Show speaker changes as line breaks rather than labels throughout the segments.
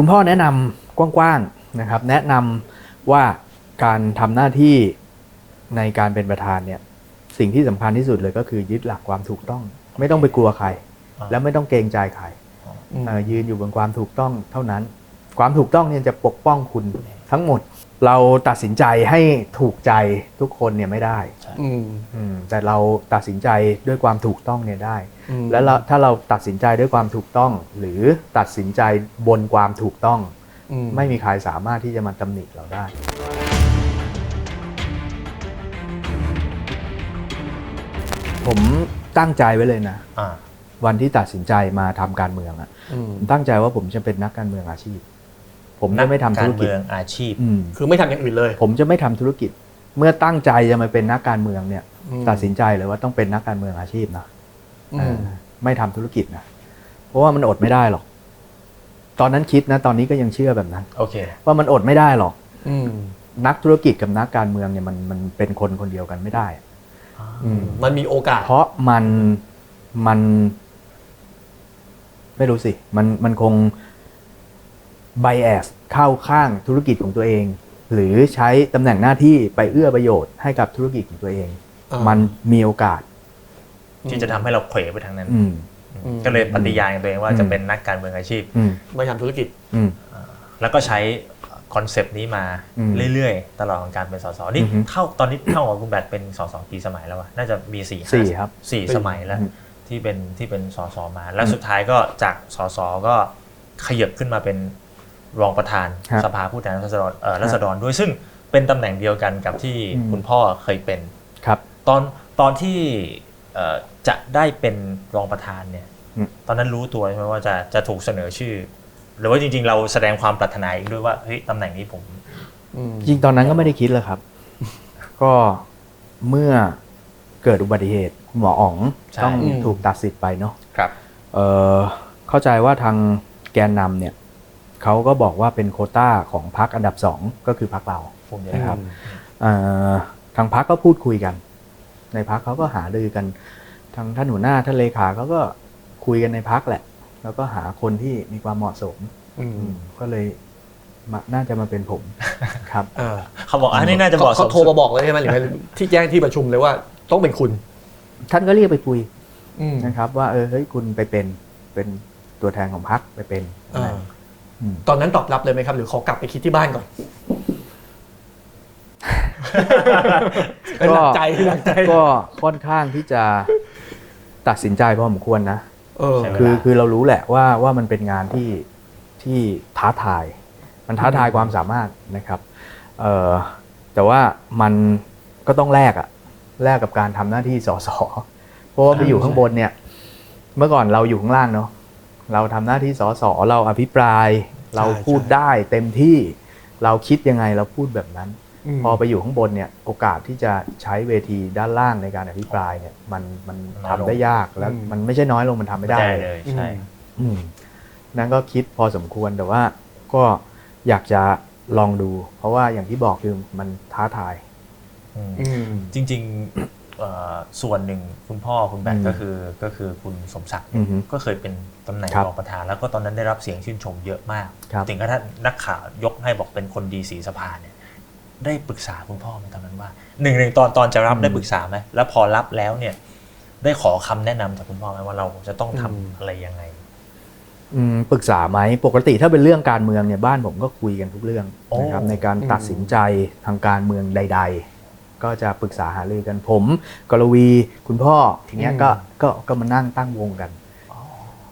คุณพ่อแนะนำกว้างๆนะครับ แนะนำว่าการทำหน้าที่ในการเป็นประธานเนี่ยสิ่งที่สำคัญที่สุดเลยก็คือยึดหลักความถูกต้อง ไม่ต้องไปกลัวใคร
อ่า
และไม่ต้องเกรงใจใคร
อืม
เอ่อยืนอยู่บนความถูกต้องเท่านั้น ความถูกต้องเนี่ยจะปกป้องคุณทั้งหมด เราตัดสินใจให้ถูกใจทุกคนเนี่ยไม่ได้
อืม
อืมแต่เราตัดสินใจด้วยความถูกต้องเนี่ยได้
อืม
แล้วเราถ้าเราตัดสินใจด้วยความถูกต้อง หรือตัดสินใจบนความถูกต้อง
อื
ไม่มีใครสามารถที่จะมาตำหนิเราได้ ผมตั้งใจไว้เลยนะ
อ่า
วันที่ตัดสินใจมาทำการเมืองอะ
อืม
ผมตั้งใจว่าผมจะเป็นนักการเมืองอาชีพ ผมจะไม่ทำธุรกิจ
กาเมืองอาชีพ
อืม
คือไม่ทำอย่างอื่นเลย
ผมจะไม่ทำธุรกิจ เมื่อตั้งใจจะมาเป็นนักการเมืองเนี่ย
อืม
ตัดสินใจเลยว่าต้องเป็นนักการเมืองอาชีพนะ
อื
เอ
ม
อไม่ทำธุรกิจนะเพราะว่ามันอดไม่ได้หรอก ตอนนั้นคิดนะ ตอนนี้ก็ยังเชื่อแบบนั้น
โอเค
ว่ามันอดไม่ได้หรอก
อืม
นักธุรกิจกับนักการเมืองเนี่ยมันมันเป็นคนคนเดียวกันไม่ได้อืม
มันมีโอกาส
เพราะมันมัน ไม่รู้สิ มันมันคง ไบแอสเข้าข้างธุรกิจของตัวเอง หรือใช้ตำแหน่งหน้าที่ไปเอื้อประโยชน์ให้กับธุรกิจของตัวเอง
อ่ามั
มันมีโอกาส
ที่จะทำให้เราเขวไปทางนั้น
อืม
อืม
ก็เลยปฏิญาณกับตัวเองว่า
อืม
จะเป็นนักการเมืองอาชีพ
อืม
ไม่ทำธุรกิจ
อืม
แล้วก็ใช้คอนเซปต์นี้มา
อืม
เรื่อยๆ ตลอดของการเป็นสสนี่
อือฮึ
เท่าตอนนี้เท่ากับคุณแบทเป็นสสกี่สมัยแล้ววะน่าจะมีสี่ห้า
สี่ครับ
สี่
สี่
สมัยแล้ว
อืม
ที่เป็นที่เป็นสสมา แล้ว
อืม
สุดท้ายก็จากสสก็ขยับขึ้นมาเป็น รองประธาน
ครับ
สภาผู้แทนราษฎรเอ่อราษฎรด้วยซึ่งเป็นตำแหน่งเดียวกันกับที่
อืม
คุณพ่อเคยเป็น
ครับ
ตอนตอนที่เอ่อจะได้เป็นรองประธานเนี่ย
อืม
ตอนนั้นรู้ตัวใช่ไหมว่าจะจะถูกเสนอชื่อ หรือว่าจริง ๆ เราแสดงความปรารถนาเองด้วยว่าเฮ้ยตำแหน่งนี้ผม
อืม
จริงตอนนั้นก็ไม่ได้คิดเลยครับ ก็เมื่อเกิดอุบัติเหตุคุณหมออ๋อง
ใช่
ต้อง
อืม
ถูกตัดสิทธิ์ไปเนาะ
ครับ
เอ่อเข้าใจว่าทางแกนนำเนี่ย เขาก็บอกว่าเป็นโควต้าของพรรคอันดับสองก็คือพรรคเรา
ผมจะ
นะครับเอ่อทางพรรคก็พูดคุยกัน ในพรรคเขาก็หารือกัน ทางท่านหัวหน้าท่านเลขาเขาก็คุยกันในพรรคแหละ แล้วก็หาคนที่มีความเหมาะสม
อืม
อืมก็เลยมาน่าจะมาเป็นผมครับ
อ่า
เขาบอกอันนี้น่าจะเหมาะส
เขา
ม
โทรมาบอกเลยใช่ไหมหรือไงที่แจ้งที่ประชุมเลยว่าต้องเป็นคุณ
ท่านก็เรียกไปคุย
อืม
นะครับ ว่าเออเฮ้ยคุณไปเป็นเป็นตัวแทนของพรรคไปเป็น
อ่า
อืม
ตอนนั้นตอบรับเลยไหมครับ หรือขอกลับไปคิดที่บ้านก่อนเป็นหลักใจหลักใจ
ก็ค่อนข้างที่จะตัดสินใจพอสมควรนะ
เออ
ใช่ไหม
คือคือเรารู้แหละว่าว่ามันเป็นงานที่ที่ท้าทาย มันท้าทายความสามารถนะครับเอ่อแต่ว่ามันก็ต้องแลกอะแลกกับการทำหน้าที่สสเพราะว่าไปอยู่ข้างบนเนี่ย เมื่อก่อนเราอยู่ข้างล่างเนาะ เราทำหน้าที่สสเราอภิปราย เราพูดได้เต็มที่เราคิดยังไงเราพูดแบบนั้น
ม
พอไปอยู่ข้างบนเนี่ยโอกาสที่จะใช้เวทีด้านล่างในการอภิปรายเนี่ยมันมัน
น้อยลง
ทำได้ยากแล้วมันไม่ใช่น้อยลงมันทำไม่ได้
ได้
เลย
เลยใช่
อืมนั่นก็คิดพอสมควรแต่ว่าก็อยากจะลองดู เพราะว่าอย่างที่บอกคือมันท้าทาย
อืม
อืม
จริงๆเอ่อ ส่วนหนึ่งคุณพ่อคุณแบท
อืม
ก็คือก็คือคุณสมศักดิ์
อือฮึ
ก็เคยเป็นตำแหน่ง
ครับ
รองประธาน แล้วก็ตอนนั้นได้รับเสียงชื่นชมเยอะมาก
ครับ
ถึงกระทั่งนักข่าวยกให้บอกเป็นคนดีสีสภาเนี่ยได้ปรึกษาคุณพ่อไหมตอนนั้นว่าหนึ่งหนึ่งตอนตอนจะรับได้ปรึกษาไหมแล้วพอรับแล้วเนี่ย ได้ขอคำแนะนำจากคุณพ่อไหมว่าเราจะต้องทำ
อืม
อะไรยังไง
อืมปรึกษาไหมปกติถ้าเป็นเรื่องการเมืองเนี่ยบ้านผมก็คุยกันทุกเรื่อง
โอ้
นะครับในการตัดสินใจทางการเมืองใด ๆ ก็จะปรึกษาหารือกันผมกรวีคุณพ่อทีเนี้ยก็ก็ก็มานั่งตั้งวงกัน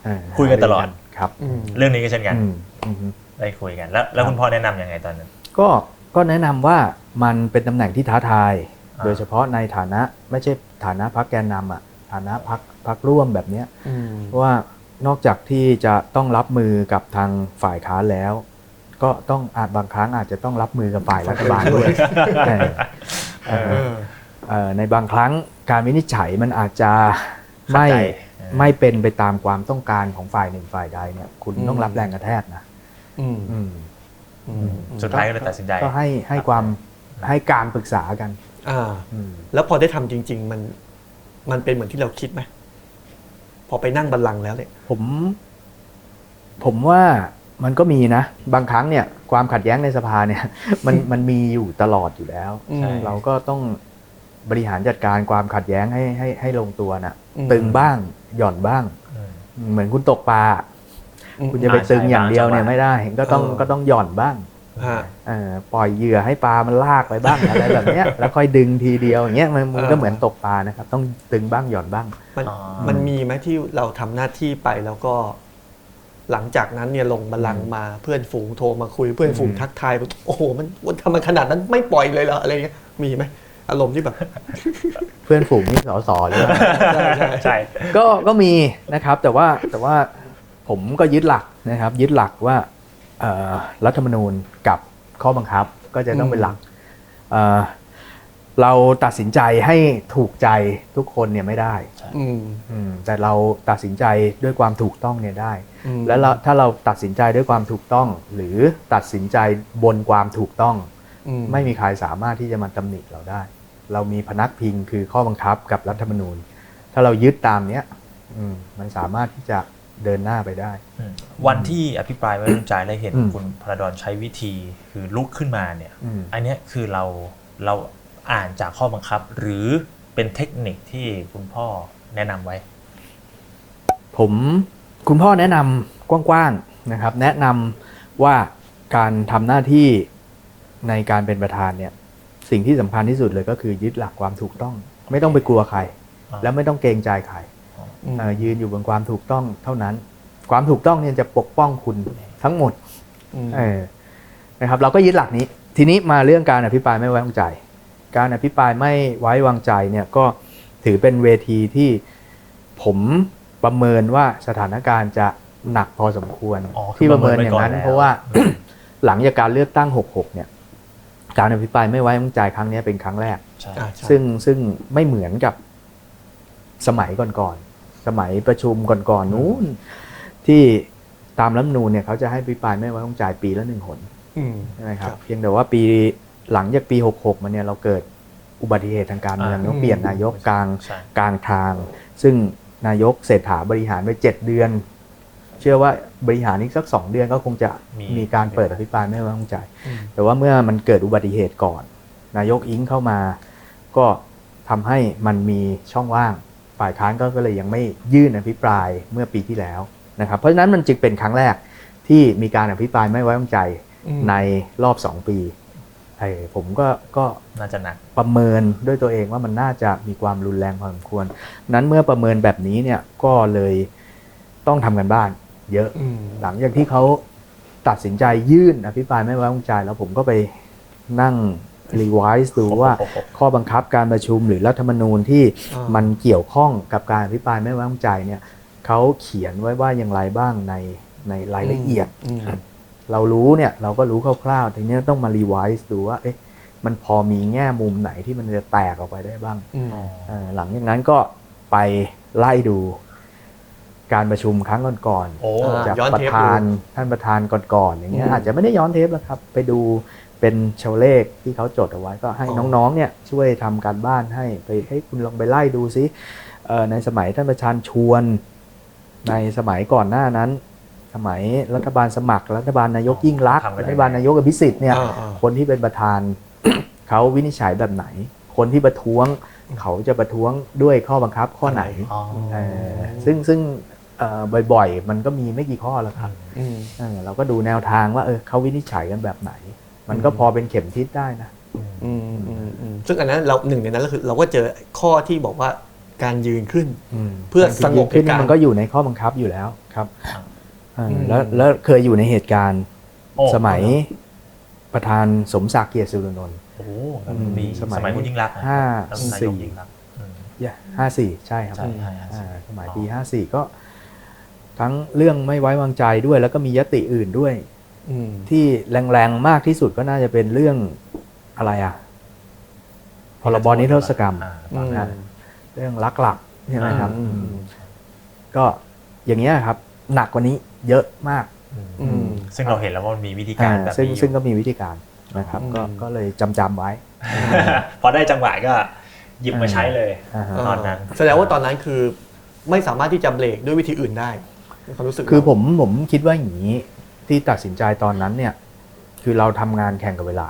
เออ
คุยกันตลอด
ครับ
อืม
เรื่องนี้ก็เช่นกัน
อืมอืม
ได้คุยกัน แล้วแล้วคุณพ่อแนะนำยังไงตอนนั้น
ก็ก็แนะนำว่ามันเป็นตำแหน่งที่ท้าทาย
อ่า
โดยเฉพาะในฐานะไม่ใช่ฐานะพักแกนนำอะฐานะพักพักร่วมแบบเนี้ย
อืม
เพราะว่านอกจากที่จะต้องรับมือกับทางฝ่ายค้านแล้ว ก็ต้องอาจบางครั้งอาจจะต้องรับมือกับฝ่ายรัฐบาลด้วย เออ เอ
เอ
อ
อ
เอ่อในบางครั้งการวินิจฉัยมันอาจจะไม่
เข้าใจเออ
ไม่เป็นไปตามความต้องการของฝ่ายหนึ่งฝ่ายใดเนี่ย คุณ
อืม
ต้องรับแรงกระแทกนะ
อืม
อืม
อืม
สุดท้ายก็เลยตัดสินใจ
ก็ให้ให้ความให้การปรึกษากัน
อ่า
อืม
แล้วพอได้ทำจริง ๆ มันมันเป็นเหมือนที่เราคิดไหมพอไปนั่งบัลลังก์แล้วเนี่ย
ผม ผมว่า มันก็มีนะ บางครั้งเนี่ยความขัดแย้งในสภาเนี่ยมันมันมีอยู่ตลอดอยู่แล้ว
อืม
ใช่
เราก็ต้องบริหารจัดการความขัดแย้งให้ให้ให้ลงตัวนะ
อืม
ตึงบ้างหย่อนบ้าง
อืม
เหมือนคุณตกปลา
อืม
คุณจะไปตึงอย่างเดียวเนี่ย
บางจังหวะ
ไม่ได้ก็ต้อง
เออ
ก็ต้องหย่อนบ้าง
ฮะ
เออปล่อยเหยื่อให้ปลามันลากไปบ้างอะไรแบบเนี้ยแล้วค่อยดึงทีเดียวอย่างเงี้ยมันมันก็
เออ
เหมือนตกปลานะครับ ต้องตึงบ้างหย่อนบ้าง
มัน
อ๋อ
มันมีไหมที่เราทำหน้าที่ไปแล้วก็ หลังจากนั้นเนี่ยลงบัลลังก์มาเพื่อนฝูงโทรมาคุยเพื่อนฝูง
อืม
ทักทายแบบโอ้โหมันมันทำไมขนาดนั้นไม่ปล่อยเลยเหรออะไรเงี้ยมีไหมอารมณ์ที่แบบ
เพื่อนฝูงนี่สอสอเลย
ใช่ใช่
ใช่
ก็ก็มีนะครับ แต่ว่าแต่ว่าผมก็ยึดหลักนะครับ ยึดหลักว่าเอ่อรัฐธรรมนูญกับข้อบังคับก็จะต้องเป็นหลัก เอ่อเราตัดสินใจให้ถูกใจทุกคนเนี่ยไม่ได้
อืม
อืมแต่เราตัดสินใจด้วยความถูกต้องเนี่ยได้
อืม
แล้วเราถ้าเราตัดสินใจด้วยความถูกต้อง หรือตัดสินใจบนความถูกต้อง
อื
ไม่มีใครสามารถที่จะมาตำหนิเราได้ เรามีพนักพิงคือข้อบังคับกับรัฐธรรมนูญ ถ้าเรายึดตามเนี้ยอืมมันสามารถที่จะเดินหน้าไปได้
อืมวันที่อภิปรายไม่ไว้วางใจและเห็น
อืม
คุณพระดอนใช้วิธีคือลุกขึ้นมาเนี่ย
อืม
อันเนี้ยคือเราเรา อ่านจากข้อบังคับ หรือเป็นเทคนิคที่คุณพ่อแนะนำไว้
ผมคุณพ่อแนะนำกว้างๆนะครับ แนะนำว่าการทำหน้าที่ในการเป็นประธานเนี่ยสิ่งที่สำคัญที่สุดเลยก็คือยึดหลักความถูกต้อง ไม่ต้องไปกลัวใคร
อ่า
แล้วไม่ต้องเกรงใจใคร
อืม
เอ่อยืนอยู่บนความถูกต้องเท่านั้น ความถูกต้องเนี่ยจะปกป้องคุณทั้งหมด
ม
เออนะครับเราก็ยึดหลักนี้ ทีนี้มาเรื่องการอภิปรายไม่ไว้วางใจ การอภิปรายไม่ไว้วางใจเนี่ยก็ถือเป็นเวทีที่ผมประเมินว่าสถานการณ์จะหนักพอสมควร
อ๋อคือ
ที่ประเมินอย่างนั้น
ประเมินไว้ก่อนแล้ว
เพราะว่าหลังจากการเลือกตั้ง 66 เนี่ย การอภิปรายไม่ไว้วางใจครั้งนี้เป็นครั้งแรก
ใช่
อ่าใช่
ซึ่งซึ่งไม่เหมือนกับสมัยก่อนๆ สมัยประชุมก่อนๆนู้นที่ตามรัฐธรรมนูญเนี่ยเขาจะให้พิปรายไม่ไว้วางใจปีละหนึ่งหน
อืม
ใช่ไหมครับ
ครับ
เพียงแต่ว่าปี หลังจากปี 66มาเนี่ยเราเกิดอุบัติเหตุทางการเมือง
อ่า
ต้องเปลี่ยนนายกกลาง
ใช่
กลางทาง ซึ่งนายกเศรษฐาบริหารไปเจ็ดเดือน เชื่อว่าบริหารอีกสักสองเดือนก็คงจะ
มี
มีการเปิดอภิปรายไม่ไว้วางใจ
อืม
แต่ว่าเมื่อมันเกิดอุบัติเหตุก่อน นายกอิงเข้ามา ก็ทำให้มันมีช่องว่าง ฝ่ายค้านก็ก็เลยยังไม่ยื่นอภิปรายเมื่อปีที่แล้วนะครับ เพราะฉะนั้นมันจึงเป็นครั้งแรกที่มีการอภิปรายไม่ไว้วางใจ
อืม
ในรอบสองปี เออผมก็ก็
น่าจะหนัก
ประเมินด้วยตัวเองว่ามันน่าจะมีความรุนแรงพอสมควร นั้นเมื่อประเมินแบบนี้เนี่ยก็เลยต้องทำกันบ้าน เยอะ
อืม
หลังจากที่เขาตัดสินใจยื่นอภิปรายไม่ไว้วางใจแล้วผมก็ไปนั่งรีไวซ์ดูว่าข้อบังคับการประชุมหรือรัฐธรรมนูญที่
อ่ามั
มันเกี่ยวข้องกับการอภิปรายไม่ไว้วางใจเนี่ยเขาเขียนไว้ว่าอย่างไรบ้างในในรายละเอียด
อืม
เรารู้เนี่ยเราก็รู้คร่าวๆทีนี้ต้องมารีไวซ์ดูว่าเอ๊ะมันพอมีแง่มุมไหนที่มันจะแตกออกไปได้บ้าง
อืม
เอ่อหลังจากนั้นก็ไปไล่ดูการประชุมครั้งก่อน
โอ้
อ่า
ๆจาก
ย้อน
ประ
เทป
ธาน
ดู
ท่านประธานก่อนๆอย่างเงี้ย
อืม
อาจจะไม่ได้ย้อนเทปแล้วครับ ไปดูเป็นเชลเลขที่เขาจดเอาไว้ก็ให้
อ๋อ
น้องๆเนี่ยช่วยทำการบ้านให้ไปให้คุณลองไปไล่ดูซิเอ่อในสมัยท่านประธานชวน ในสมัยก่อนหน้านั้น สมัยรัฐบาลสมัคร รัฐบาลนายกยิ่งรักษณ์
ทำกันยังไง
รัฐบาลนายกอภิสิทธิ์เนี่ย
อ่าอ่า
คนที่เป็นประธาน เขาวินิจฉัยแบบไหน คนที่ประท้วง เขาจะประท้วงด้วยข้อบังคับข้อไหน
อ๋อ
เออซึ่งซึ่งเอ่อบ่อยๆ มันก็มีไม่กี่ข้อแล้วครับ
อืม
เออเราก็ดูแนวทางว่าเออเขาวินิจฉัยกันแบบไหน มันก็พอเป็นเข็มทิศได้นะ
อืมอืมอืมซึ่งอันนั้นเราหนึ่งในนั้นก็คือเราก็เจอข้อที่บอกว่าการยืนขึ้น เพื่อสงบ
ขึ้น
เหตุการณ์
มันก็อยู่ในข้อบังคับอยู่แล้วครับ
ครับ
เอออ
ม
แล้วแล้วเคยอยู่ในเหตุการณ์
โอ้
สมัยประธานสมศักดิ์เกียรติสุรนนท์
โอ้โห
อืม
มี
ส
ส
มัย
มัยคุณยิ่งรักษณ์นะ
ห้า
รัฐนาย
สี่
กยิ่งรักษณ์อืม
ห้าสี่ใช่ครับ
ใช่ใช่54
อ่าสมัย
อ๋อ
ปีห้าสี่ก็ ทั้งเรื่องไม่ไว้วางใจด้วย แล้วก็มียติอื่นด้วย
อืม
ที่แรงๆมากที่สุดก็น่าจะเป็นเรื่องอะไรอะพรบนิรโทษกรรม
อ่า
อืม
นะเรื่องลักหลักใช่ไหมครับ
อืม
อืมก็อย่างเงี้ยครับ หนักกว่านี้ เยอะมาก
อืม
ซึ่งเราเห็นแล้วว่ามันมีวิธีการ
อ่า
แบบ
ซึ่ง
นี้อยู่
ซึ่งก็มีวิธีการนะครับก็
อืม
ก็เลยจำจำๆไว้
พอได้จังหวะก็หยิบมาใช้เลย
อ่าฮะ
ตอนนั้น
แสดงว่าตอนนั้นคือไม่สามารถที่จะเบรกด้วยวิธีอื่นได้ในความรู้สึก
คือ
เรา
ผมผมคิดว่าอย่างนี้ที่ตัดสินใจตอนนั้นเนี่ย คือเราทำงานแข่งกับเวลา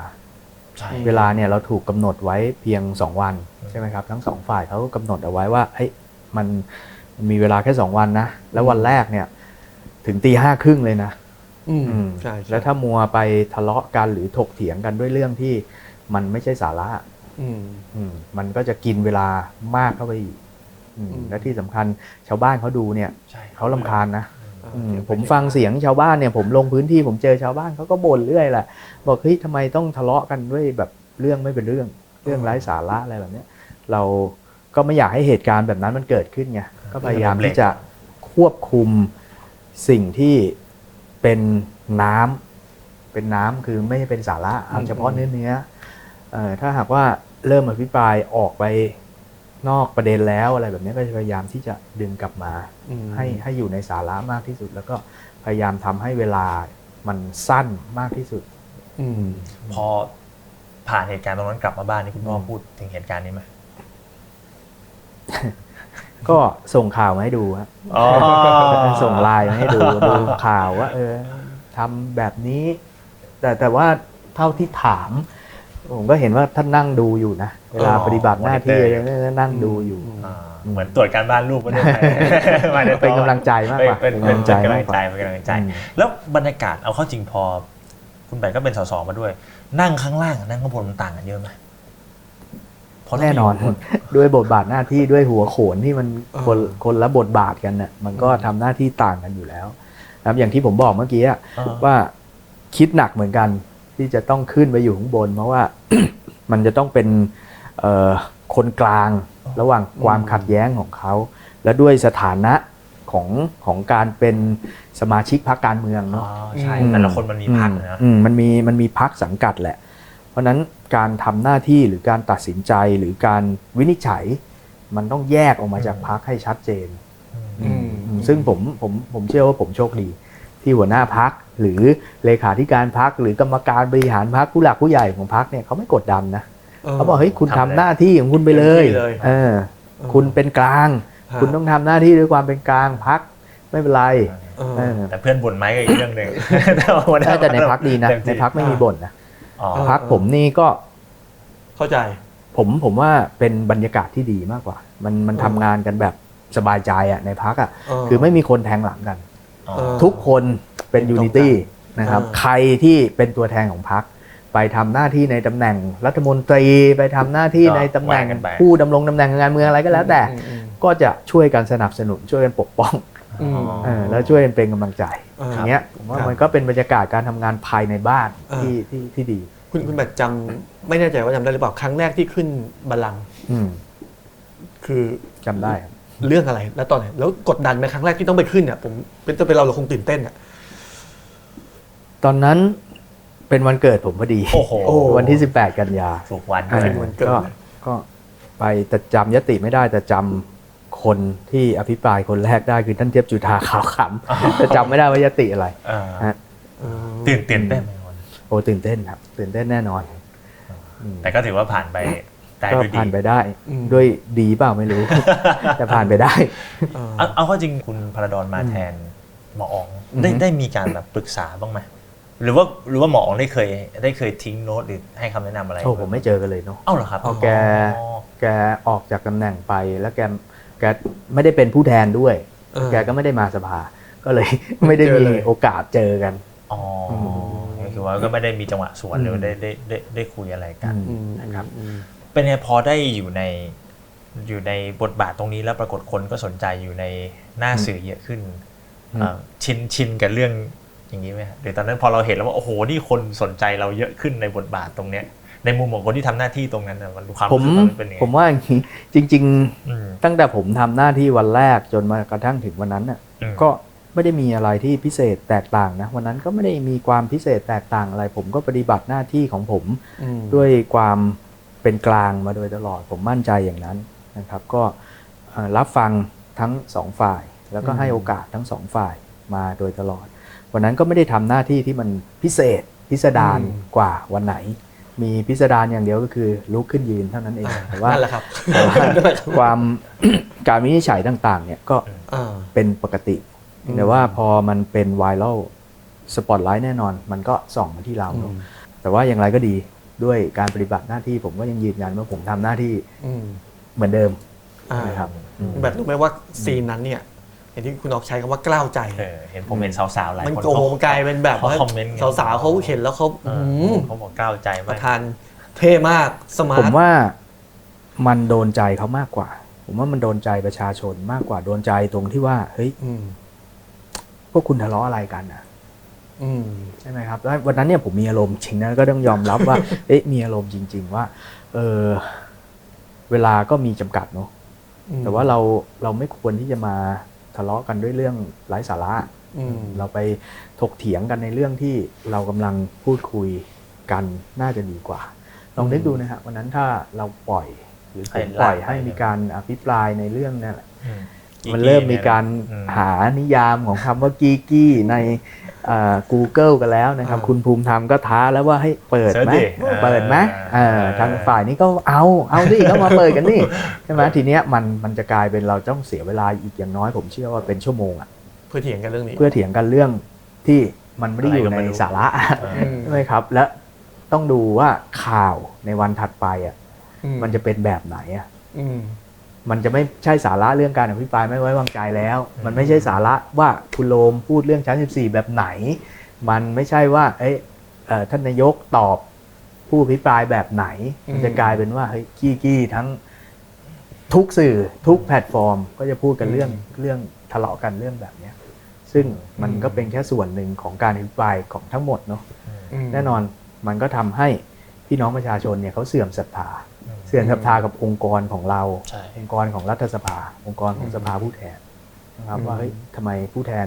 ใช่
เวลาเนี่ยเราถูกกำหนดไว้เพียง 2 วันใช่ไหมครับ ทั้งสองฝ่ายเขาก็กำหนดเอาไว้ว่าเฮ้ยมันมันมีเวลาแค่ 2 วันนะแล้ววันแรกเนี่ย ถึงตีห้าครึ่งเลยนะ
อืม
อืม
ใช่ใช่
แล้วถ้ามัวไปทะเลาะกันหรือถกเถียงกันด้วยเรื่องที่มันไม่ใช่สาระ
อืม
อืมมันก็จะกินเวลามากเข้าไปอีกอืม
อืม
และที่สำคัญชาวบ้านเขาดูเนี่ย
ใช่
เขาลำคาญนะ
อ่า
อืม
เดี๋ยวไป
ผมฟังเสียงชาวบ้านเนี่ย ผมลงพื้นที่ผมเจอชาวบ้านเขาก็บ่นเรื่อยแหละบอกเฮ้ยทำไมต้องทะเลาะกันด้วยแบบเรื่องไม่เป็นเรื่องเรื่องไร้สาระอะไรแบบเนี้ย เราก็ไม่อยากให้เหตุการณ์แบบนั้นมันเกิดขึ้นไงก็พยายามที่จะควบคุม สิ่งที่เป็นน้ำเป็นน้ำคือไม่ใช่เป็นสาระเอาเฉพาะเนื้อเนื้อเอ่อถ้าหากว่าเริ่มอภิปรายออกไปนอกประเด็นแล้วอะไรแบบนี้ก็จะพยายามที่จะดึงกลับมา
อืม
ให้ให้อยู่ในสาระมากที่สุด แล้วก็พยายามทำให้เวลามันสั้นมากที่สุด
อืม
พอผ่านเหตุการณ์ตรงนั้นกลับมาบ้านนี่คุณพ่ออ
ม
พูดถึงเหตุการณ์นี้ไหม
ก็ส่งข่าวมาให้ดูครับ
อ๋อ
ส่งไลน์มาให้ดูดูข่าวว่าเออทำแบบนี้ แต่แต่ว่าเท่าที่ถาม ผมก็เห็นว่าท่านนั่งดูอยู่นะเวลา
อ๋อ
ปฏิบัติหน้าที่
monitor
อะไรนั่งดูอยู่
อ่าเหมือนตรวจการบ้านลูกไม่ได้ไปไม่ได้
เป็นกำลังใจมากกว่า
เป็น
เป็น
เป็น
กำลังใจ
เป็นกำลั
มาก
ง
กว่า
ใจเป็นกำลังใจ
อืม
แล้วบรรยากาศเอาเข้าจริงพอ คุณแบงก็เป็นสสมาด้วย นั่งข้างล่างกับนั่งข้างบนมันต่างกันเยอะไหม เพราะเรา
แน่นอน
ยู่
ด้วยบทบาทหน้าที่ด้วยหัวโขนที่มัน
เออ
คนคนละบทบาทกันน่ะมันก็ทำหน้าที่ต่างกันอยู่แล้วนะครับอย่างที่ผมบอกเมื่อกี้อะ
อ่า
ว่าคิดหนักเหมือนกันที่จะต้องขึ้นไปอยู่ข้างบน เพราะว่ามันจะต้องเป็นเอ่อคนกลางระหว่างความขัดแย้งของเขา และด้วยสถานะของของการเป็นสมาชิกพรรคการเมือง
อ๋อ
เนาะ
ใช่
อืม
แต่ละคนมันมีพักนะ
อืมมันมีมันมีพักสังกัดแหละ เพราะฉะนั้น การทำหน้าที่หรือการตัดสินใจหรือการวินิจฉัย มันต้องแยกออกมาจากพักให้ชัดเจน
อืม
อืมซึ่งผมผมผมเชื่อว่าผมโชคดี ที่หัวหน้าพักหรือเลขาธิการพักหรือกรรมการบริหารพักผู้หลักผู้ใหญ่ของพักเนี่ยเขาไม่กดดันนะเขาบอกเฮ้ยคุณทำหน้าที่ของคุณไปเลย
เต็มที่เลย
เออคุณเป็นกลาง
ฮะ
คุณต้องทำหน้าที่ด้วยความเป็นกลางพักไม่เป็นไร
เออ
เออ
แต่เพื่อนบ่นไหมก็อีกเรื่องหนึ่งแต่ว่าหัวหา
แต่ในพักดีนะ
เต็ม
ใน
ที่
พักไม่มีบ่นนะ
อ๋อ
เออ
พักผมนี่ก็
เข้าใจ
ผมผมว่าเป็นบรรยากาศที่ดีมากกว่า มันมัน
เออ
ทำงานกันแบบสบายใจอะในพักอะ
เออ
คือไม่มีคนแทงหลังกัน
อ๋อ
เออ
ทุกคนเป็น
เป็น
ยู
ตรง
นิตี้
กลาง
นะครับ
เออ
ใครที่เป็นตัวแทนของพักไปทำหน้าที่ในตำแหน่งรัฐมนตรีไปทำหน้าที่ในตำแหน่งผู้ดำรงตำแหน่งทางการเมืองอะไรก็แล้วแต่
อืมอืม
ก็จะช่วยกันสนับสนุนช่วยกันปกป้อง
อืม
เออแล้วช่วยกันเป็นกำลังใจ
เออ
อย่างเงี้ยผมว่า
ครับ
มันก็เป็นบรรยากาศการทำงานภายในบ้าน
เออ
ที่ที่ที่ดี
คุณคุณแบบจำไม่แน่ใจว่าจำได้หรือเปล่าครั้งแรกที่ขึ้นบัลลังก์
อืม
คือ
จำได้ครับ
เรื่องอะไร แล้วตอนไหนแล้วกดดันไหมครั้งแรกที่ต้องไปขึ้นเนี่ยผมเป็นตัวเป็นเราเราคงตื่นเต้นอะ
ตอนนั้นเป็นวันเกิดผมพอดี
โอ้โห
โอ้
วันที่ 18 กันยา
ถูกวัน
อ่า
ด้วย
เป็นวันเกิด
ก็ก็ไปแต่จำยติไม่ได้แต่จำ คนที่อภิปรายคนแรกได้คือท่านเทียบจุธาขาวขำแต่จำไม่ได้ว่ายติอะไร
เออ
ฮะ
เออ
ตื่นเต้นได้ไหมวัน
โอ้ตื่นเต้นครับ ตื่นเต้นแน่นอนอืม
แต่ก็ถือว่าผ่านไปได้
ก็
ด้วยดี
ผ่านไปได้
อืม
ด้วยดีเปล่าไม่รู้ แต่ผ่านไปได้
เออ
เอาเอาเข้าจริงคุณพระดอนมาแทนหมออ๋อง
อือฮึ
ได้ได้มีการแบบปรึกษาบ้างไหมหรือว่าหรือว่าหมออ๋องได้เคยได้เคยทิ้งโน้ตหรือให้คำแนะนำอะไร
โอ้ผมไม่เจอกันเลยเนาะ
เอ้าเหรอครับ
พอแก
อ๋อ
แกออกจากตำแหน่งไปแล้วแก แกไม่ได้เป็นผู้แทนด้วย
เออ
แกก็ไม่ได้มาสภา ก็เลยไม่ได้
เจอ
มี
เลย
โอกาสเจอกัน
อ๋ออ
ม
ก็คือว่าก็ไม่ได้มีจังหวะสวนหรือ
อืม
ได้ได้ได้ได้คุยอะไรกัน
อืม
นะครับ
เป็นไงพอได้อยู่ในอยู่ในบทบาทตรงนี้แล้วปรากฏคนก็สนใจอยู่ในหน้าสื่อเยอะขึ้น
อืม
เอ่อชินชินกับเรื่องอย่างนี้ไหมฮะหรือตอนนั้นพอเราเห็นแล้วว่าโอ้โหนี่คนสนใจเราเยอะขึ้นในบทบาทตรงเนี้ย ในมุมของคนที่ทำหน้าที่ตรงนั้นน่ะมันความ
ผม
รู้สึกตอนนั้นเป็นยังไง
ผมว่าอย่างนี้จริง
อืม
ๆตั้งแต่ผมทำหน้าที่วันแรกจนมากระทั่งถึงวันนั้นน่ะ
อืม
ก็ไม่ได้มีอะไรที่พิเศษแตกต่างนะวันนั้นก็ไม่ได้มีความพิเศษแตกต่างอะไร ผมก็ปฏิบัติหน้าที่ของผม
อืม
ด้วยความเป็นกลางมาโดยตลอดผมมั่นใจอย่างนั้นนะครับ ก็เอ่อรับฟังทั้งสองฝ่าย แล้วก็ให้โอกาสทั้งสองฝ่ายมาโดยตลอด วันนั้นก็ไม่ได้ทำหน้าที่ที่มันพิเศษพิสดาร
อืม
กว่าวันไหน มีพิสดารอย่างเดียวก็คือลุกขึ้นยืนเท่านั้นเองแต่ว่า
นั่นแหละครับ
แต่ว่าความการวินิจฉัยต่าง ๆ เนี่ยก็
อ่า
เป็นปกติ
อืม
แต่ว่าพอมันเป็นไวรัลสปอตไลท์แน่นอน มันก็ส่องมาที่เราเนอะแต่ว่าอย่างไรก็ดีด้วยการปฏิบัติหน้าที่ผมก็ยังยืนยันว่าผมทำหน้าที่
อืม
เหมือนเดิม
อ่า
นะครับอืม
แบบรู้ไหมว่าซีนนั้นเนี่ย อย่างที่คุณออกใช้คำว่ากล้าวใจ
เออเห็นผมเห็นสาวๆหลาย
มัน
คน
โกงกลายเป็นแบบ
เขา
ว่า
คอมเมนต์กัน
สาวๆเขาเห็นแล้วเขา
เออ
อืม
เขาบอกก้าวใจ
ป
มาก
ระธานเท่มากสมา
ผ
ร์
ม
ท
ว่ามันโดนใจเขามากกว่า ผมว่ามันโดนใจประชาชนมากกว่าโดนใจตรงที่ว่าเฮ้ย
อืม
พวกคุณทะเลาะอะไรกันอะ
อืม
ใช่ไหมครับแล้ววันนั้นเนี่ยผมมีอารมณ์จริงนะก็ต้องยอมรับว่า เอ๊ะมีอารมณ์จริง ๆ ว่า เออเวลาก็มีจำกัดเนาะ
อืม
แต่ว่าเราเราไม่ควรที่จะมา ทะเลาะกันด้วยเรื่องไร้สาระ
อืม
เราไปถกเถียงกันในเรื่องที่เรากำลังพูดคุยกันน่าจะดีกว่า ลองนึกดูนะฮะวันนั้นถ้าเราปล่อย หรือผมปล่อยให้มีการอภิปรายในเรื่องนั่นแหละ
อื ม
มันเริ่มมีการ
อืม
หานิยามของคำว่ากีกี้ในเอ่อ Google กันแล้วนะครับ
อ่า
คุณภูมิธรรมก็ท้าแล้วว่าให้เปิดไหม
เสิร์ชดิ
เปิดไหม
อ่า
เออทางฝ่ายนี้ก็เอาเอาดิก็มาเปิดกันนี่ใช่ไหมทีเนี้ยมันมันจะกลายเป็นเราต้องเสียเวลาอีกอย่างน้อยผมเชื่อว่าเป็นชั่วโมงอะ
เพื่อเถียงกันเรื่องนี้
เพื่อเถียงกันเรื่องที่มันไม่ได้อยู่
อะไรก็
ใน
ไม่รู้
สาระ
เออ
อืม
ใช่ไหมครับ และต้องดูว่าข่าวในวันถัดไปอะ
อื
มันจะเป็นแบบไหนอะ
อื ม
มันจะไม่ใช่สาระเรื่องการอภิปรายไม่ไว้วางใจแล้ว มันไม่ใช่สาระว่าคุณโลมพูดเรื่องชั้น 14 แบบไหน มันไม่ใช่ว่า เอ้ยเอ่อท่านนายกตอบผู้อภิปรายแบบไหน
อืม
มันจะกลายเป็นว่าเฮ้ยกี้กี้ทั้งทุกสื่อทุกแพลตฟอร์ม ก็จะพูดกันเรื่องเรื่องทะเลาะกันเรื่องแบบเนี้ย ซึ่งมันก็เป็นแค่ส่วนหนึ่งของการอภิปรายของทั้งหมดเนาะ
ม
แน่นอนมันก็ทำให้พี่น้องประชาชนเนี่ยเขาเสื่อมศรัทธา เสื่อมศรัทธากับองค์กรของเรา
ใช่
องค์กรของรัฐสภา องค์กรของสภาผู้แทนนะครับ
อืม
ว่าเฮ้ยทำไมผู้แทน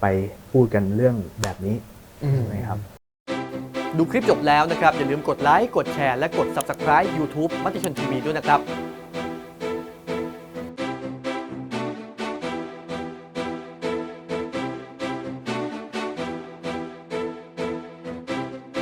ไปพูดกันเรื่องแบบนี้
อืม
ใช่ไหมครับ
ดูคลิปจบแล้วนะครับ อย่าลืมกดไลค์กดแชร์และกด Subscribe YouTube มติชนทีวีด้วยนะครับ